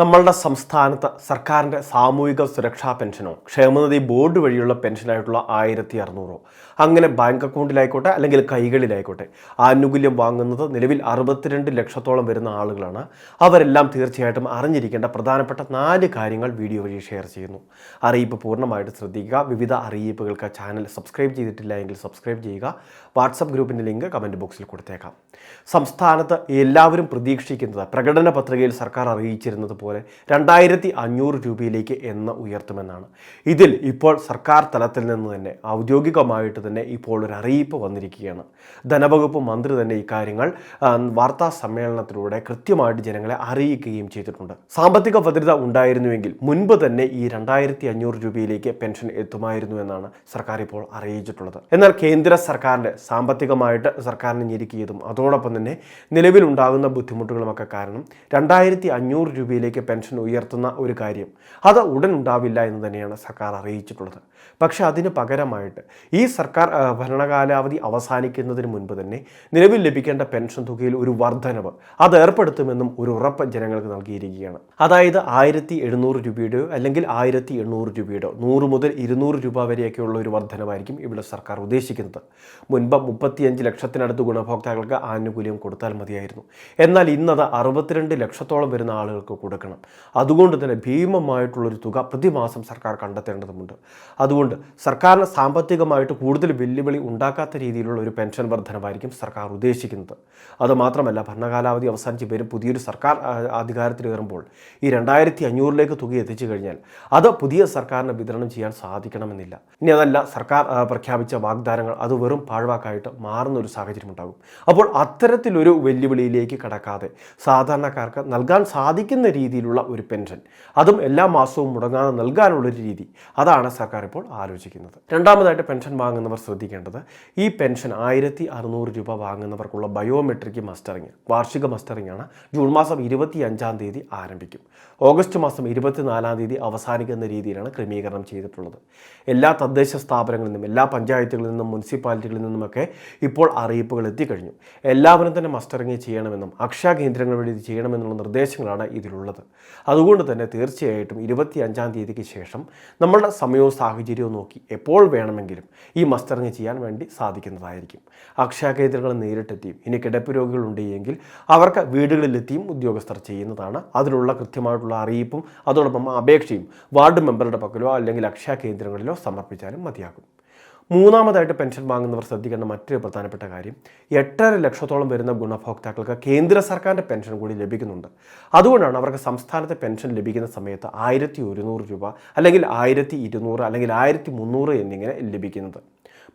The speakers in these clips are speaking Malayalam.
നമ്മളുടെ സംസ്ഥാനത്ത് സർക്കാരിന്റെ സാമൂഹിക സുരക്ഷാ പെൻഷനോ ക്ഷേമനിധി ബോർഡ് വഴിയുള്ള പെൻഷനായിട്ടുള്ള ആയിരത്തി അറുന്നൂറോ അങ്ങനെ ബാങ്ക് അക്കൗണ്ടിലായിക്കോട്ടെ അല്ലെങ്കിൽ കൈകളിലായിക്കോട്ടെ ആനുകൂല്യം വാങ്ങുന്നത് നിലവിൽ അറുപത്തിരണ്ട് ലക്ഷത്തോളം വരുന്ന ആളുകളാണ്. അവരെല്ലാം തീർച്ചയായിട്ടും അറിഞ്ഞിരിക്കേണ്ട പ്രധാനപ്പെട്ട നാല് കാര്യങ്ങൾ വീഡിയോ വഴി ഷെയർ ചെയ്യുന്നു. അറിയിപ്പ് പൂർണമായിട്ട് ശ്രദ്ധിക്കുക. വിവിധ അറിയിപ്പുകൾക്ക് ചാനൽ സബ്സ്ക്രൈബ് ചെയ്തിട്ടില്ല എങ്കിൽ സബ്സ്ക്രൈബ് ചെയ്യുക. വാട്സപ്പ് ഗ്രൂപ്പിന്റെ ലിങ്ക് കമന്റ് ബോക്സിൽ കൊടുത്തേക്കാം. സംസ്ഥാനത്ത് എല്ലാവരും പ്രതീക്ഷിക്കുന്നത് പ്രകടന പത്രികയിൽ സർക്കാർ അറിയിച്ചിരുന്നത് പോലെ രണ്ടായിരത്തി അഞ്ഞൂറ് രൂപയിലേക്ക് എന്ന ഉയർത്തുമെന്നാണ്. ഇതിൽ ഇപ്പോൾ സർക്കാർ തലത്തിൽ നിന്ന് തന്നെ ഔദ്യോഗികമായിട്ട് തന്നെ ഇപ്പോൾ ഒരു അറിയിപ്പ് വന്നിരിക്കുകയാണ്. ധനവകുപ്പ് മന്ത്രി തന്നെ ഇക്കാര്യങ്ങൾ വാർത്താ സമ്മേളനത്തിലൂടെ കൃത്യമായിട്ട് ജനങ്ങളെ അറിയിക്കുകയും ചെയ്തിട്ടുണ്ട്. സാമ്പത്തിക ഭദ്രത ഉണ്ടായിരുന്നുവെങ്കിൽ മുൻപ് തന്നെ ഈ രണ്ടായിരത്തി അഞ്ഞൂറ് രൂപയിലേക്ക് പെൻഷൻ എത്തുമായിരുന്നു എന്നാണ് സർക്കാർ ഇപ്പോൾ അറിയിച്ചിട്ടുള്ളത്. എന്നാൽ കേന്ദ്ര സർക്കാരിന്റെ സാമ്പത്തികമായിട്ട് സർക്കാരിനെ ഞെരുക്കിയതും അതോടൊപ്പം തന്നെ നിലവിലുണ്ടാകുന്ന ബുദ്ധിമുട്ടുകളുമൊക്കെ കാരണം രണ്ടായിരത്തി അഞ്ഞൂറ് രൂപയിലേക്ക് പെൻഷൻ ഉയർത്തുന്ന ഒരു കാര്യം. അത് ഉടൻ ഉണ്ടാവില്ല എന്ന് തന്നെയാണ് സർക്കാർ അറിയിച്ചിട്ടുള്ളത്. പക്ഷെ അതിന് പകരമായിട്ട് ഈ സർക്കാർ ഭരണകാലാവധി അവസാനിക്കുന്നതിന് മുൻപ് തന്നെ നിലവിൽ ലഭിക്കേണ്ട പെൻഷൻ തുകയിൽ ഒരു വർധനവ് അത് ഏർപ്പെടുത്തുമെന്നും ഒരു ഉറപ്പ് ജനങ്ങൾക്ക് നൽകിയിരിക്കുകയാണ്. അതായത് ആയിരത്തി എഴുന്നൂറ് രൂപയുടെയോ അല്ലെങ്കിൽ ആയിരത്തി എണ്ണൂറ് രൂപയുടെയോ നൂറ് മുതൽ ഇരുന്നൂറ് രൂപ വരെയൊക്കെയുള്ള ഒരു വർധനവായിരിക്കും ഇവിടെ സർക്കാർ ഉദ്ദേശിക്കുന്നത്. മുൻപ് മുപ്പത്തിയഞ്ച് ലക്ഷത്തിനടുത്ത് ഗുണഭോക്താക്കൾക്ക് ആനുകൂല്യം കൊടുത്താൽ മതിയായിരുന്നു. എന്നാൽ ഇന്നത് അറുപത്തിരണ്ട് ലക്ഷത്തോളം വരുന്ന ആളുകൾക്ക് കൊടുക്കണം. അതുകൊണ്ട് തന്നെ ഭീമമായിട്ടുള്ളൊരു തുക പ്രതിമാസം സർക്കാർ കണ്ടെത്തേണ്ടതുണ്ട് അതുകൊണ്ട് സർക്കാരിന് സാമ്പത്തികമായിട്ട് കൂടുതൽ വെല്ലുവിളി ഉണ്ടാക്കാത്ത രീതിയിലുള്ള ഒരു പെൻഷൻ വർധനമായിരിക്കും സർക്കാർ ഉദ്ദേശിക്കുന്നത്. അതുമാത്രമല്ല ഭരണകാലാവധി അവസാനിച്ച് വരും പുതിയൊരു സർക്കാർ അധികാരത്തിൽ കയറുമ്പോൾ ഈ രണ്ടായിരത്തി അഞ്ഞൂറിലേക്ക് തുക എത്തിച്ചു കഴിഞ്ഞാൽ അത് പുതിയ സർക്കാരിന് വിതരണം ചെയ്യാൻ സാധിക്കണമെന്നില്ല. ഇനി അതല്ല സർക്കാർ പ്രഖ്യാപിച്ച വാഗ്ദാനങ്ങൾ അത് വെറും പാഴ്വാക്കായിട്ട് മാറുന്ന ഒരു സാഹചര്യം ഉണ്ടാകും. അപ്പോൾ അത്തരത്തിലൊരു വെല്ലുവിളിയിലേക്ക് കടക്കാതെ സാധാരണക്കാർക്ക് നൽകാൻ സാധിക്കുന്ന രീതിയിലുള്ള ഒരു പെൻഷൻ. അതും എല്ലാ മാസവും മുടങ്ങാതെ നൽകാനുള്ള ഒരു രീതി. അതാണ് സർക്കാർ ഇപ്പോൾ ആലോചിക്കുന്നത്. രണ്ടാമതായിട്ട് പെൻഷൻ വാങ്ങുന്നവർ ശ്രദ്ധിക്കേണ്ടത് ഈ പെൻഷൻ ആയിരത്തി അറുന്നൂറ് രൂപ വാങ്ങുന്നവർക്കുള്ള ബയോമെട്രിക് മസ്റ്ററിങ് വാർഷിക മസ്റ്ററിംഗ് ആണ് ജൂൺ മാസം ഇരുപത്തി അഞ്ചാം തീയതി ആരംഭിക്കും. ഓഗസ്റ്റ് മാസം ഇരുപത്തിനാലാം തീയതി അവസാനിക്കുന്ന രീതിയിലാണ് ക്രമീകരണം ചെയ്തിട്ടുള്ളത്. എല്ലാ തദ്ദേശ സ്ഥാപനങ്ങളിൽ നിന്നും എല്ലാ പഞ്ചായത്തുകളിൽ നിന്നും മുനിസിപ്പാലിറ്റികളിൽ നിന്നുമൊക്കെ ഇപ്പോൾ അറിയിപ്പുകൾ എത്തിക്കഴിഞ്ഞു. എല്ലാവരും തന്നെ മസ്റ്ററിങ് ചെയ്യണമെന്നും അക്ഷയ കേന്ദ്രങ്ങൾ വഴി ഇത് ചെയ്യണമെന്നുള്ള നിർദ്ദേശങ്ങളാണ് ഇതിലുള്ളത്. അതുകൊണ്ട് തന്നെ തീർച്ചയായിട്ടും ഇരുപത്തി അഞ്ചാം തീയതിക്ക് ശേഷം നമ്മളുടെ സമയവും സാഹചര്യവും നോക്കി എപ്പോൾ വേണമെങ്കിലും ഈ മസ്റ്ററിങ് ചെയ്യാൻ വേണ്ടി സാധിക്കുന്നതായിരിക്കും. അക്ഷയ കേന്ദ്രങ്ങൾ നേരിട്ടെത്തിയും ഇനി കിടപ്പ് രോഗികളുണ്ടെങ്കിൽ അവർക്ക് വീടുകളിലെത്തിയും ഉദ്യോഗസ്ഥർ ചെയ്യുന്നതാണ്. അതിനുള്ള കൃത്യമായിട്ടുള്ള അറിയിപ്പും അതോടൊപ്പം അപേക്ഷയും വാർഡ് മെമ്പറുടെ പക്കലോ അല്ലെങ്കിൽ അക്ഷയ കേന്ദ്രങ്ങളിലോ സമർപ്പിച്ചാലും മതിയാകും. മൂന്നാമതായിട്ട് പെൻഷൻ വാങ്ങുന്നവർ ശ്രദ്ധിക്കേണ്ട മറ്റൊരു പ്രധാനപ്പെട്ട കാര്യം എട്ടര ലക്ഷത്തോളം വരുന്ന ഗുണഭോക്താക്കൾക്ക് കേന്ദ്ര സർക്കാരിന്റെ പെൻഷൻ കൂടി ലഭിക്കുന്നുണ്ട്. അതുകൊണ്ടാണ് അവർക്ക് സംസ്ഥാനത്തെ പെൻഷൻ ലഭിക്കുന്ന സമയത്ത് ആയിരത്തി രൂപ അല്ലെങ്കിൽ ആയിരത്തി അല്ലെങ്കിൽ ആയിരത്തി എന്നിങ്ങനെ ലഭിക്കുന്നത്.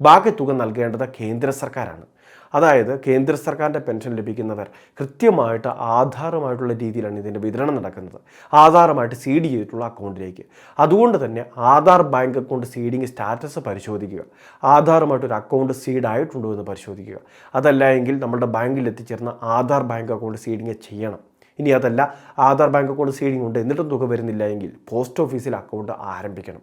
ബാക്കി തുക നൽകേണ്ടത് കേന്ദ്ര സർക്കാരാണ്. അതായത് കേന്ദ്ര സർക്കാരിന്റെ പെൻഷൻ ലഭിക്കുന്നവർ കൃത്യമായിട്ട് ആധാറുമായിട്ടുള്ള രീതിയിലാണ് ഇതിന്റെ വിതരണം നടക്കുന്നത്. ആധാറുമായിട്ട് സീഡ് ചെയ്തിട്ടുള്ള അക്കൗണ്ടിലേക്ക്. അതുകൊണ്ട് തന്നെ Aadhaar bank account seeding status പരിശോധിക്കുക. ആധാറുമായിട്ടൊരു അക്കൗണ്ട് സീഡ് ആയിട്ടുണ്ടോ എന്ന് പരിശോധിക്കുക. അതല്ല എങ്കിൽ നമ്മുടെ ബാങ്കിൽ എത്തിച്ചേർന്ന ആധാർ ബാങ്ക് അക്കൗണ്ട് സീഡിങ് ചെയ്യണം. ഇനി അതല്ല ആധാർ ബാങ്ക് അക്കൗണ്ട് സീഡിംഗ് ഉണ്ട് എന്നിട്ടും തുക വരുന്നില്ല എങ്കിൽ പോസ്റ്റ് ഓഫീസിൽ അക്കൗണ്ട് ആരംഭിക്കണം.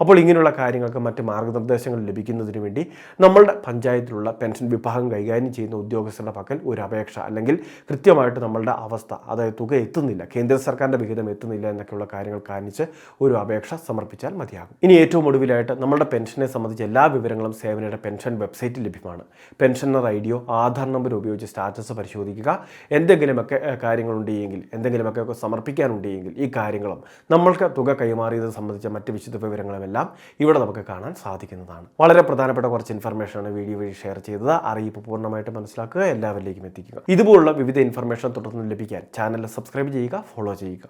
അപ്പോൾ ഇങ്ങനെയുള്ള കാര്യങ്ങൾക്ക് മറ്റ് മാർഗനിർദ്ദേശങ്ങൾ ലഭിക്കുന്നതിന് വേണ്ടി നമ്മളുടെ പഞ്ചായത്തിലുള്ള പെൻഷൻ വിഭാഗം കൈകാര്യം ചെയ്യുന്ന ഉദ്യോഗസ്ഥരുടെ പക്കൽ ഒരു അപേക്ഷ അല്ലെങ്കിൽ കൃത്യമായിട്ട് നമ്മളുടെ അവസ്ഥ അതായത് തുക എത്തുന്നില്ല കേന്ദ്ര സർക്കാരിന്റെ വിഹിതം എത്തുന്നില്ല എന്നൊക്കെയുള്ള കാര്യങ്ങൾ കാണിച്ച് ഒരു അപേക്ഷ സമർപ്പിച്ചാൽ മതിയാകും. ഇനി ഏറ്റവും ഒടുവിലായിട്ട് നമ്മളുടെ പെൻഷനെ സംബന്ധിച്ച് എല്ലാ വിവരങ്ങളും സേവനയുടെ പെൻഷൻ വെബ്സൈറ്റിൽ ലഭ്യമാണ്. പെൻഷനർ ഐ ഡിയോ ആധാർ നമ്പർ ഉപയോഗിച്ച് സ്റ്റാറ്റസ് പരിശോധിക്കുക എന്തെങ്കിലുമൊക്കെ കാര്യങ്ങളുണ്ടെങ്കിൽ എന്തെങ്കിലുമൊക്കെ സമർപ്പിക്കാനുണ്ടെങ്കിൽ ഈ കാര്യങ്ങളും നമ്മൾക്ക് തുക കൈമാറിയത് സംബന്ധിച്ച മറ്റ് വിശദ വിവരങ്ങളുമെല്ലാം ഇവിടെ നമുക്ക് കാണാൻ സാധിക്കുന്നതാണ്. വളരെ പ്രധാനപ്പെട്ട കുറച്ച് ഇൻഫർമേഷനാണ് വീഡിയോ വഴി ഷെയർ ചെയ്തത്. അറിയിപ്പ് പൂർണമായിട്ട് മനസ്സിലാക്കുക എല്ലാവരിലേക്കും എത്തിക്കുക. ഇതുപോലുള്ള വിവിധ ഇൻഫർമേഷൻ തുടർന്ന് ലഭിക്കാൻ ചാനൽ സബ്സ്ക്രൈബ് ചെയ്യുക ഫോളോ ചെയ്യുക.